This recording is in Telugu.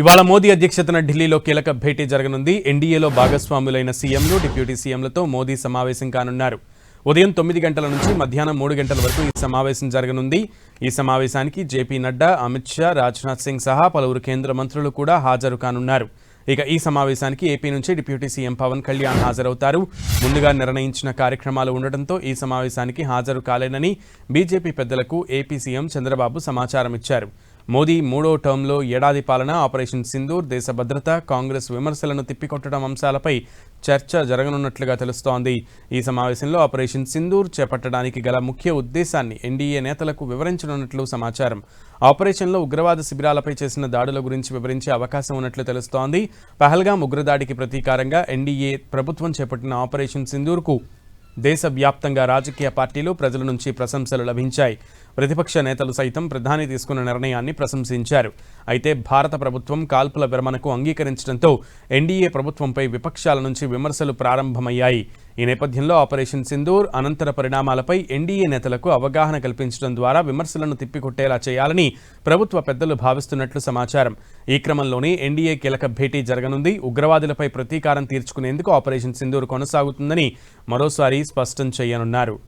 ఇవాళ మోదీ అధ్యక్షతన ఢిల్లీలో కీలక భేటీ జరగనుంది. ఎన్డీఏలో భాగస్వాములైన సీఎంలు డిప్యూటీ సీఎంలతో మోదీ సమావేశం కానున్నారు. ఉదయం తొమ్మిది గంటల నుంచి మధ్యాహ్నం మూడు గంటల వరకు ఈ సమావేశం జరగనుంది. ఈ సమావేశానికి జేపీ నడ్డా అమిత్ షా రాజ్నాథ్ సింగ్ సహా పలువురు కేంద్ర మంత్రులు కూడా హాజరు కానున్నారు. ఇక ఈ సమావేశానికి ఏపీ నుంచి డిప్యూటీ సీఎం పవన్ కళ్యాణ్ హాజరవుతారు. ముందుగా నిర్ణయించిన కార్యక్రమాలు ఉండటంతో ఈ సమావేశానికి హాజరు కాలేనని బీజేపీ పెద్దలకు ఏపీ సీఎం చంద్రబాబు సమాచారం ఇచ్చారు మోదీ మూడో టర్మ్లో ఏడాది పాలన ఆపరేషన్ సింధూర్ దేశ భద్రత కాంగ్రెస్ విమర్శలను తిప్పికొట్టడం అంశాలపై చర్చ జరగనున్నట్లుగా తెలుస్తోంది. ఈ సమావేశంలో ఆపరేషన్ సింధూర్ చేపట్టడానికి గల ముఖ్య ఉద్దేశాన్ని ఎన్డీఏ నేతలకు వివరించనున్నట్లు సమాచారం. ఆపరేషన్లో ఉగ్రవాద శిబిరాలపై చేసిన దాడుల గురించి వివరించే అవకాశం ఉన్నట్లు తెలుస్తోంది. పహల్గాం ఉగ్రదాడికి ప్రతీకారంగా ఎన్డీఏ ప్రభుత్వం చేపట్టిన ఆపరేషన్ సింధూర్కు దేశవ్యాప్తంగా రాజకీయ పార్టీలు ప్రజల నుంచి ప్రశంసలు లభించాయి. ప్రతిపక్ష నేతలు సైతం ప్రధాని తీసుకున్న నిర్ణయాన్ని ప్రశంసించారు. అయితే భారత ప్రభుత్వం కాల్పుల విరమణకు అంగీకరించడంతో ఎన్డీఏ ప్రభుత్వంపై విపక్షాల నుంచి విమర్శలు ప్రారంభమయ్యాయి. ఈ నేపథ్యంలో ఆపరేషన్ సింధూర్ అనంతర పరిణామాలపై ఎన్డీఏ నేతలకు అవగాహన కల్పించడం ద్వారా విమర్శలను తిప్పికొట్టేలా చేయాలని ప్రభుత్వ పెద్దలు భావిస్తున్నట్లు సమాచారం. ఈ క్రమంలోనే ఎన్డీఏ కీలక భేటీ జరగనుంది. ఉగ్రవాదులపై ప్రతీకారం తీర్చుకునేందుకు ఆపరేషన్ సింధూర్ కొనసాగుతుందని మరోసారి స్పష్టం చేయనున్నారు.